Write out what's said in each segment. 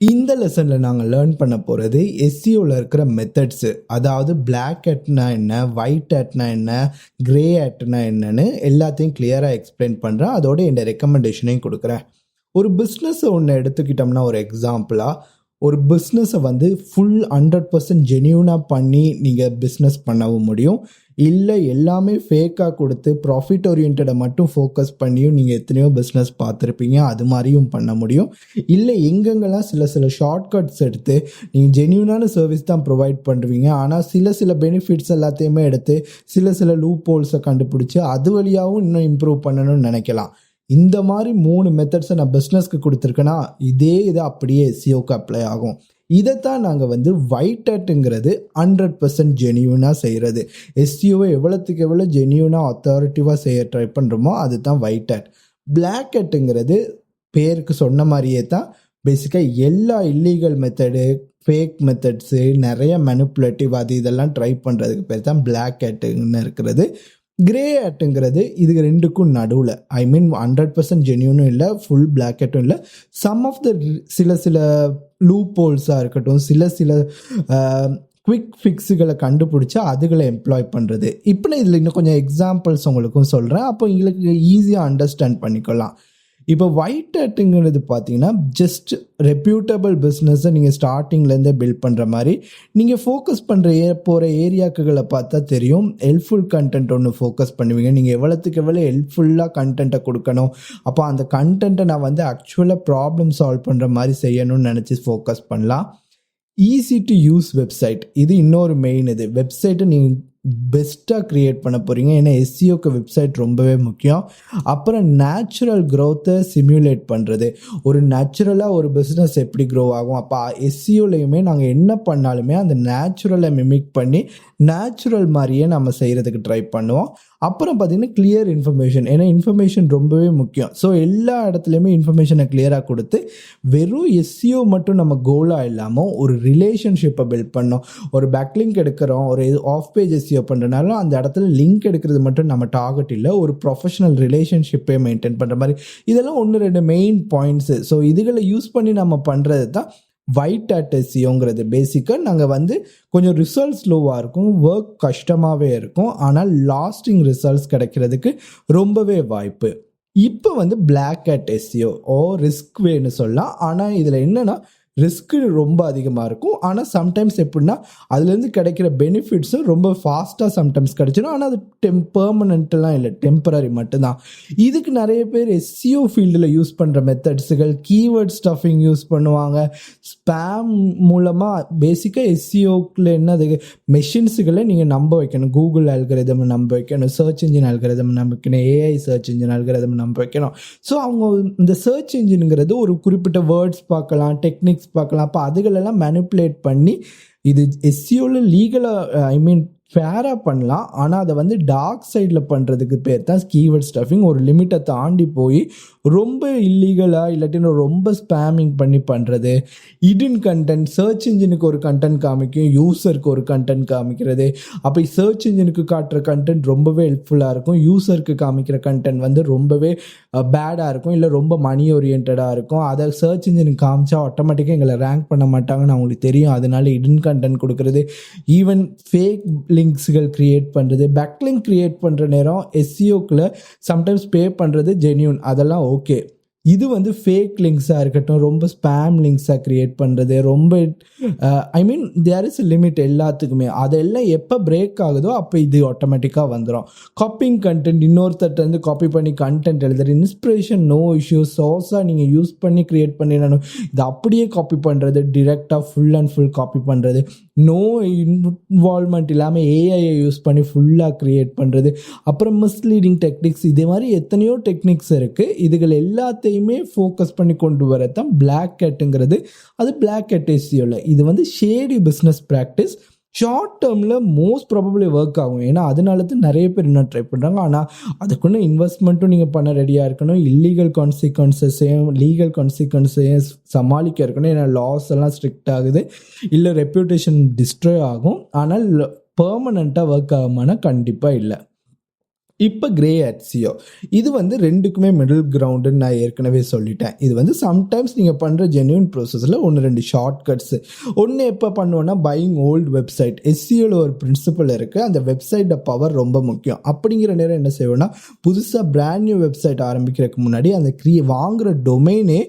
இந்த லெசனில் நாங்கள் லேர்ன் பண்ண போகிறது எஸ்சியோவில் இருக்கிற மெத்தட்ஸு அதாவது பிளாக் ஹேட்னா என்ன ஒயிட் ஹேட்னா என்ன கிரே ஹேட்னா என்னன்னு எல்லாத்தையும் கிளியராக எக்ஸ்பிளைன் பண்ணுறேன் அதோட என் ரெக்கமெண்டேஷனையும் கொடுக்குறேன். ஒரு பிஸ்னஸை ஒன்று எடுத்துக்கிட்டோம்னா ஒரு எக்ஸாம்பிளாக ஒரு பிஸ்னஸை வந்து ஃபுல் ஹண்ட்ரட் பர்சன்ட் ஜென்யூனாக பண்ணி நீங்கள் பிஸ்னஸ் பண்ணவும் முடியும். இல்லை எல்லாமே ஃபேக்காக கொடுத்து ப்ராஃபிட் ஓரியன்டை மட்டும் ஃபோக்கஸ் பண்ணியும் நீங்கள் எத்தனையோ பிஸ்னஸ் பார்த்துருப்பீங்க அது மாதிரியும் பண்ண முடியும். இல்லை எங்கெங்கெல்லாம் சில சில ஷார்ட்கட்ஸ் எடுத்து நீங்கள் ஜென்யூனான சர்வீஸ் தான் ப்ரொவைட் பண்ணுவீங்க. ஆனால் சில சில பெனிஃபிட்ஸ் எல்லாத்தையுமே எடுத்து சில சில லூப் ஹோல்ஸை கண்டுபிடிச்சி அது வழியாகவும் இன்னும் இம்ப்ரூவ் பண்ணணும்னு நினைக்கலாம். இந்த மாதிரி மூணு மெத்தட்ஸை நான் பிஸ்னஸ்க்கு கொடுத்துருக்கேன்னா இதே இது அப்படியே எஸ்சிஓக்கு அப்ளை ஆகும். இதைத்தான் நாங்கள் வந்து ஒயிட் ஹேட்டுங்கிறது ஹண்ட்ரட் பர்சன்ட் ஜெனியூனாக செய்கிறது எஸ்சிஓவை எவ்வளோத்துக்கு எவ்வளோ ஜெனியூனாக அத்தாரிட்டிவாக செய்ய ட்ரை பண்ணுறோமோ அதுதான் ஒயிட் ஹேட் பிளாக் அட்டுங்கிறது பேருக்கு சொன்ன மாதிரியே தான் பேசிக்காக எல்லா இல்லீகல் மெத்தடு ஃபேக் மெத்தட்ஸு நிறைய மெனுப்புலேட்டிவ் அது இதெல்லாம் ட்ரை பண்ணுறதுக்கு பேர் தான் பிளாக் அட்டுன்னு இருக்கிறது. கிரே ஹேட்டுங்கிறது இது ரெண்டுக்கும் நடுவில். ஐ மீன் ஹண்ட்ரட் பர்சன்ட் ஜென்யூனும் இல்லை ஃபுல் பிளாக் ஹேட்டும் இல்லை. சம் ஆஃப் த சில சில லூப் போல்ஸாக இருக்கட்டும் சில சில குவிக் ஃபிக்ஸுகளை கண்டுபிடிச்சி அதுகளை எம்ப்ளாய் பண்ணுறது இப்போ நான் இதில் இன்னும் கொஞ்சம் எக்ஸாம்பிள்ஸ் உங்களுக்கும் சொல்கிறேன் அப்போ எங்களுக்கு ஈஸியாக அண்டர்ஸ்டாண்ட் பண்ணிக்கலாம். இப்போ ஒயிட் ஹேட்டுங்கிறது பார்த்தீங்கன்னா ஜஸ்ட் ரெப்யூட்டபிள் பிஸ்னஸை நீங்கள் ஸ்டார்டிங்லேருந்தே பில்ட் பண்ணுற மாதிரி. நீங்கள் ஃபோக்கஸ் பண்ணுற ஏ போகிற ஏரியாக்குகளை பார்த்தா தெரியும். ஹெல்ப்ஃபுல் கண்டென்ட் ஒன்று ஃபோக்கஸ் பண்ணுவீங்க. நீங்கள் எவ்வளோத்துக்கு எவ்வளோ ஹெல்ப்ஃபுல்லாக கண்டென்ட்டை கொடுக்கணும். அப்போ அந்த கண்டென்ட்டை நான் வந்து ஆக்சுவலாக ப்ராப்ளம் சால்வ் பண்ணுற மாதிரி செய்யணும்னு நினச்சி ஃபோக்கஸ் பண்ணலாம். ஈஸி டு யூஸ் வெப்சைட் இது இன்னொரு மெயின் இது. வெப்சைட்டை நீங்கள் பெஸ்ட்டாக க்ரியேட் பண்ண போகிறீங்க ஏன்னா எஸ்சிஓக்கு வெப்சைட் ரொம்பவே முக்கியம். அப்புறம் நேச்சுரல் க்ரோத்தை சிமுலேட் பண்ணுறது ஒரு நேச்சுரலாக ஒரு பிஸ்னஸ் எப்படி க்ரோ ஆகும்? அப்போ எஸ்சிஓலையுமே நாங்கள் என்ன பண்ணாலுமே அந்த நேச்சுரலை மிமிக் பண்ணி நேச்சுரல் மாதிரியே நம்ம செய்கிறதுக்கு ட்ரை பண்ணுவோம். அப்புறம் பார்த்திங்கன்னா கிளியர் இன்ஃபர்மேஷன் ஏன்னா இன்ஃபர்மேஷன் ரொம்பவே முக்கியம். ஸோ எல்லா இடத்துலையுமே இன்ஃபர்மேஷனை கிளியராக கொடுத்து வெறும் எஸ்சிஓ மட்டும் நம்ம கோலாக இல்லாமல் ஒரு ரிலேஷன்ஷிப்பை பில்ட் பண்ணோம். ஒரு பேக்லிங்க் எடுக்கிறோம். ஒரு ஆஃப் பேஜ் எஸ்சிஓ பண்ணுறனால அந்த இடத்துல லிங்க் எடுக்கிறது மட்டும் நம்ம டார்கெட் இல்லை. ஒரு ப்ரொஃபஷனல் ரிலேஷன்ஷிப்பே மெயின்டைன் பண்ணுற மாதிரி. இதெல்லாம் ஒன்று ரெண்டு மெயின் பாயிண்ட்ஸு ஸோ இதுகளை யூஸ் பண்ணி நம்ம பண்ணுறது தான் ஒயிட் அட் பேசிக்காக நாங்கள் வந்து கொஞ்சம் ரிசல்ட்ஸ் லோவாக இருக்கும் ஒர்க் கஷ்டமாகவே இருக்கும். ஆனால் லாஸ்டிங் ரிசல்ட்ஸ் கிடைக்கிறதுக்கு ரொம்பவே வாய்ப்பு. இப்போ வந்து பிளாக் அட் எஸ்சியோ ஓ ரிஸ்க் வேன்னு சொல்லலாம். ஆனால் இதில் என்னென்னா ரிஸ்க்கு ரொம்ப அதிகமாக இருக்கும். ஆனால் சம்டைம்ஸ் எப்படின்னா அதுலேருந்து கிடைக்கிற பெனிஃபிட்ஸும் ரொம்ப ஃபாஸ்ட்டாக சம்டைம்ஸ் கிடைச்சிடும் ஆனால் அது டெம் பெர்மனண்ட்டெலாம் இல்லை. டெம்பரரி மட்டும்தான். இதுக்கு நிறைய பேர் எஸ்சிஓ ஃபீல்டில் யூஸ் பண்ணுற மெத்தட்ஸுகள் கீவேர்ட் ஸ்டஃபிங் யூஸ் பண்ணுவாங்க. ஸ்பேம் மூலமாக பேசிக்காக எஸ்சிஓக்கில் என்னது மெஷின்ஸுகளை நீங்கள் நம்ப வைக்கணும். கூகுள் அல்கரிதம் நம்ப வைக்கணும். சர்ச் இன்ஜின் அல்கரிதம் நம்ப வைக்கணும். ஏஐ சர்ச் இன்ஜின் அல்கரிதம் நம்ப வைக்கணும். ஸோ அவங்க இந்த சர்ச் இன்ஜினுங்கிறது ஒரு குறிப்பிட்ட வேர்ட்ஸ் பார்க்கலாம் டெக்னிக்ஸ் பார்க்கலாம். அப்போ அதுகளெல்லாம் மேனிப்புலேட் பண்ணி இது எஸ்சியோவில் லீகலாக ஐ மீன் ஃபேராக பண்ணலாம். ஆனால் அதை வந்து டார்க் சைடில் பண்ணுறதுக்கு பேர் தான் கீவேர்ட் ஸ்டஃபிங் ஒரு லிமிட்டை தாண்டி போய் ரொம்ப இல்லீகலாக இல்லாட்டின்னு ரொம்ப ஸ்பேமிங் பண்ணி பண்ணுறது இடின் கண்டென்ட் சர்ச் இன்ஜினுக்கு ஒரு கண்டென்ட் காமிக்கும் யூசருக்கு ஒரு கண்டென்ட் காமிக்கிறது. அப்போ சர்ச் இன்ஜினுக்கு காட்டுற கண்டென்ட் ரொம்பவே ஹெல்ப்ஃபுல்லாக இருக்கும். யூசருக்கு காமிக்கிற கண்டென்ட் வந்து ரொம்பவே பேடாக இருக்கும். இல்லை ரொம்ப மணி ஓரியன்டாக இருக்கும். அதை சர்ச் இன்ஜினுக்கு காமிச்சா ஆட்டோமேட்டிக்காக எங்களை ரேங்க் பண்ண மாட்டாங்கன்னு அவங்களுக்கு தெரியும். அதனால இடின் கண்டென்ட் கொடுக்குறது. ஈவன் ஃபேக் லிங்க்ஸுகள் க்ரியேட் பண்ணுறது பேக்லிங்க் க்ரியேட் பண்ணுற நேரம் எஸ்சிஓக்கில் சம்டைம்ஸ் பே பண்ணுறது ஜென்யூன் அதெல்லாம் ஓகே இது வந்து ஃபேக் லிங்க்ஸாக இருக்கட்டும் ரொம்ப ஸ்பேம் லிங்க்ஸாக க்ரியேட் பண்ணுறது ரொம்ப ஐ மீன் தேர் இஸ் லிமிட் எல்லாத்துக்குமே. அதெல்லாம் எப்போ பிரேக் ஆகுதோ அப்போ இது ஆட்டோமேட்டிக்காக வந்துடும் காப்பிங் கண்டென்ட் இன்னொருத்தர்ட்டேருந்து காப்பி பண்ணி கண்டென்ட் எழுதுறது இன்ஸ்பிரேஷன் நோ இஷ்யூஸ் சோர்ஸாக நீங்கள் யூஸ் பண்ணி க்ரியேட் பண்ணிடணும். இது அப்படியே காப்பி பண்ணுறது டிரெக்டாக ஃபுல் அண்ட் ஃபுல் காப்பி பண்ணுறது நோ இன்வால்மெண்ட் இல்லாமல் ஏஐயை யூஸ் பண்ணி ஃபுல்லாக க்ரியேட் பண்ணுறது அப்புறம் மிஸ்லீடிங் டெக்னிக்ஸ் இதே மாதிரி எத்தனையோ டெக்னிக்ஸ் இருக்குது இதுகள் எல்லாத்தையுமே ஃபோக்கஸ் பண்ணி கொண்டு வர தான் பிளாக் கேட்டுங்கிறது அது பிளாக் கேட் எஸ்சியோவில் இது வந்து ஷேடி பிஸ்னஸ் ப்ராக்டிஸ் ஷார்ட் டேர்மில் மோஸ்ட் ப்ராபப்ளி ஒர்க் ஆகும். ஏன்னா அதனால தான் நிறைய பேர் என்ன ட்ரை பண்ணுறாங்க ஆனால் அதுக்குன்னு இன்வெஸ்ட்மெண்ட்டும் நீங்கள் பண்ண ரெடியாக இருக்கணும். இல்லீகல் கான்சிக்வன்சஸையும் லீகல் கான்சிக்வன்ஸையும் சமாளிக்க இருக்கணும். ஏன்னா லாஸ் எல்லாம் ஸ்ட்ரிக்ட் ஆகுது. இல்லை ரெப்யூட்டேஷன் டிஸ்ட்ராய் ஆகும். ஆனால் பெர்மனண்ட்டாக ஒர்க் ஆகுமானா கண்டிப்பாக இல்லை. இப்போ கிரே அட்சியோ இது வந்து ரெண்டுக்குமே மிடில் கிரவுண்டுன்னு நான் ஏற்கனவே சொல்லிட்டேன். இது வந்து சம்டைம்ஸ் நீங்கள் பண்ணுற ஜென்யூன் ப்ரோசஸில் ஒன்று ரெண்டு ஷார்ட் கட்ஸு ஒன்று எப்போ பண்ணுவோன்னா பையிங் ஓல்டு வெப்சைட் எஸ்சியோவில் ஒரு பிரின்சிபல் இருக்குது அந்த வெப்சைட்டை பவர் ரொம்ப முக்கியம். அப்படிங்கிற நேரம் என்ன செய்வோம்னா புதுசாக பிராண்ட் நியூ வெப்சைட் ஆரம்பிக்கிறதுக்கு முன்னாடி அந்த க்ரியே வாங்குகிற டொமைனே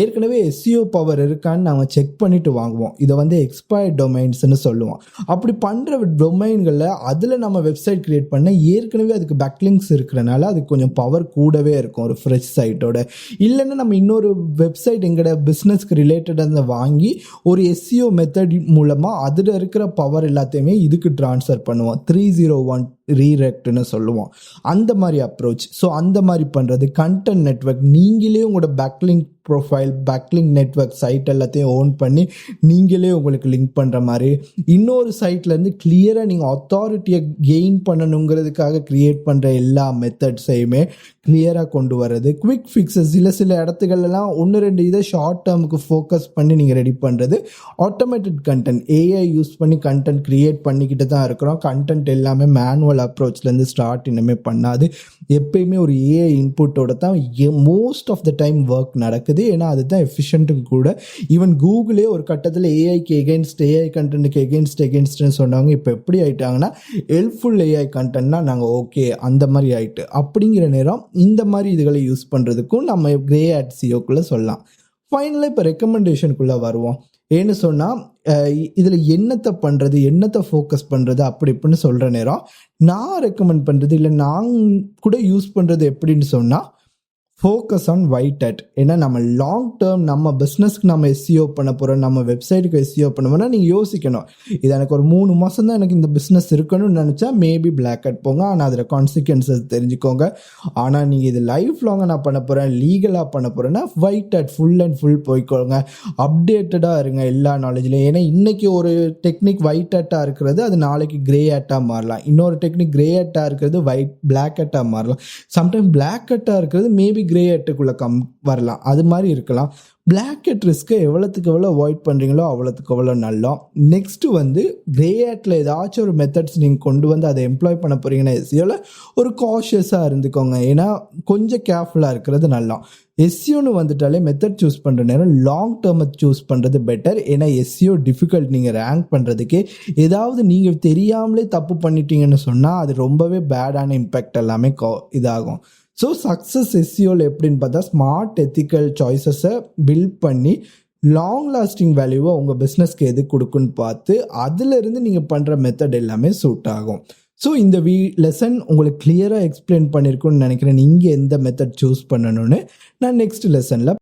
ஏற்கனவே எஸ்சியோ பவர் இருக்கான்னு நாங்கள் செக் பண்ணிவிட்டு வாங்குவோம். இதை வந்து எக்ஸ்பயர்ட் டொமைன்ஸ்னு சொல்லுவோம். அப்படி பண்ணுற டொமைன்களில் அதில் நம்ம வெப்சைட் க்ரியேட் பண்ண ஏற்கனவே அதுக்கு பேக் பேக்லிங்ஸ் இருக்கிறனால அது கொஞ்சம் பவர் கூடவே இருக்கும் ஒரு ஃப்ரெஷ் சைட்டோட இல்லைன்னா நம்ம இன்னொரு வெப்சைட் எங்களோட பிஸ்னஸ்க்கு ரிலேட்டடாக வாங்கி ஒரு எஸ்சிஓ மெத்தட் மூலமாக அதில் இருக்கிற பவர் எல்லாத்தையுமே இதுக்கு ட்ரான்ஸ்ஃபர் பண்ணுவோம். த்ரீ ஜீரோ ஒன் ரீரெக்ட்னு சொல்லுவோம். அந்த மாதிரி அப்ரோச் ஸோ அந்த மாதிரி பண்ணுறது கண்டென்ட் நெட்வொர்க் நீங்களே உங்களோட backlink profile backlink network site எல்லாத்தையும் ஓன் பண்ணி நீங்களே உங்களுக்கு லிங்க் பண்ணுற மாதிரி இன்னொரு சைட்லேருந்து கிளியராக நீங்கள் அத்தாரிட்டியை கெயின் பண்ணணுங்கிறதுக்காக க்ரியேட் பண்ணுற எல்லா மெத்தட்ஸையுமே கிளியராக கொண்டு வர்றது. குவிக் ஃபிக்ஸஸ் சில சில இடத்துகள்லாம் ஒன்று ரெண்டு இதை ஷார்ட் டேர்முக்கு ஃபோக்கஸ் பண்ணி நீங்கள் ரெடி பண்ணுறது ஆட்டோமேட்டட் கண்டென்ட் ஏஐ யூஸ் பண்ணி கண்டென்ட் க்ரியேட் பண்ணிக்கிட்டு தான் இருக்கிறோம். கண்டென்ட் எல்லாமே மேனுவல் அப்ரோச்லேருந்து ஸ்டார்ட் இனிமேல் பண்ணாது. எப்பயுமே ஒரு ஏஐ இன்புட்டோட தான் most of the time work நடக்குது. ஏன்னா அதுதான் எஃபிஷியன்ட்டும் கூட. ஈவன் கூகுளே ஒரு கட்டத்தில் ஏஐக்கு எகென்ஸ்ட் ஏஐ கண்டென்ட்டுக்கு எகென்ஸ்ட் எகென்ஸ்ட்னு சொன்னாங்க இப்போ எப்படி ஆயிட்டாங்கன்னா ஹெல்ப்ஃபுல் ஏஐ கண்டென்ட்னா நாங்கள் ஓகே அந்த மாதிரி ஆயிட்டு. அப்படிங்கிற நேரம் இந்த மாதிரி இதுகளை யூஸ் பண்ணுறதுக்கும் நம்ம கிரே ஆட் சிஓக்குள்ளே சொல்லலாம். ஃபைனலாக இப்போ ரெக்கமெண்டேஷனுக்குள்ளே வருவோம். ஏன்னு சொன்னால் இதில் என்னத்தை பண்ணுறது என்னத்தை ஃபோக்கஸ் பண்ணுறது அப்படி இப்படின்னு சொல்கிற நேரம் நான் ரெக்கமெண்ட் பண்ணுறது இல்லை நான் கூட யூஸ் பண்ணுறது எப்படின்னு சொன்னால் ஃபோக்கஸ் ஆன் ஒயிட் அட் ஏன்னா நம்ம லாங் டேர்ம் நம்ம பிஸ்னஸ்க்கு நம்ம எஸ்சிஓ பண்ண போகிறோம் நம்ம வெப்சைட்டுக்கு எஸ்சிஓ பண்ண போனால் நீங்கள் யோசிக்கணும். இது எனக்கு ஒரு மூணு மாதம் தான் எனக்கு இந்த பிஸ்னஸ் இருக்கணும்னு நினச்சா மேபி பிளாக் அட் போங்க. ஆனால் அதில் கான்சிக்வன்சஸ் தெரிஞ்சுக்கோங்க. ஆனால் நீங்கள் இது லைஃப் லாங்காக நான் பண்ண போகிறேன் லீகலாக பண்ண போகிறேன்னா white hat full and full போய்க்கோங்க. அப்டேட்டடாக இருங்க எல்லா நாலேஜ்லையும் ஏன்னா இன்றைக்கி ஒரு டெக்னிக் ஒயிட் அட்டாக இருக்கிறது அது நாளைக்கு கிரே அட்டாக மாறலாம். இன்னொரு டெக்னிக் கிரே அட்டாக இருக்கிறது ஒயிட் பிளாக் அட்டாக மாறலாம். சம்டைம் பிளாக் அட்டாக இருக்கிறது மேபி கிரே அட்டுக்குள்ளே கம் வரலாம். அது மாதிரி இருக்கலாம். பிளாக் ஹெட் ரிஸ்க்கை எவ்வளோத்துக்கு எவ்வளோ அவாய்ட் பண்ணுறீங்களோ அவ்வளோத்துக்கு எவ்வளோ நல்லா நெக்ஸ்ட்டு வந்து கிரே ஹேட்டில் ஏதாச்சும் ஒரு மெத்தட்ஸ் நீங்கள் கொண்டு வந்து அதை எம்ப்ளாய் பண்ண போகிறீங்கன்னா எஸ்சியோவில் ஒரு காஷியஸாக இருந்துக்கோங்க. ஏன்னா கொஞ்சம் கேர்ஃபுல்லாக இருக்கிறது நல்லா எஸ்சியோன்னு வந்துட்டாலே மெத்தட் சூஸ் பண்ணுற நேரம் லாங் டேர்மை சூஸ் பண்ணுறது பெட்டர் ஏன்னா எஸ்சியோ டிஃபிகல்ட் நீங்கள் ரேங்க் பண்ணுறதுக்கே ஏதாவது நீங்கள் தெரியாமலே தப்பு பண்ணிட்டீங்கன்னு சொன்னால் அது ரொம்பவே பேடான இம்பேக்ட் எல்லாமே கோ இதாகும். ஸோ சக்ஸஸ் எஸ்சியோவில் எப்படின்னு பார்த்தா ஸ்மார்ட் எத்திக்கல் சாய்ஸஸை பில்ட் பண்ணி லாங் லாஸ்டிங் வேல்யூவை உங்கள் பிஸ்னஸ்க்கு எது கொடுக்குன்னு பார்த்து அதிலிருந்து நீங்கள் பண்ணுற மெத்தட் எல்லாமே சூட் ஆகும். ஸோ இந்த வீ லெசன் உங்களுக்கு கிளியராக எக்ஸ்பிளைன் பண்ணியிருக்குன்னு நினைக்கிறேன். நீங்கள் எந்த மெத்தட் சூஸ் பண்ணணும்னு நான் நெக்ஸ்ட் லெசனில்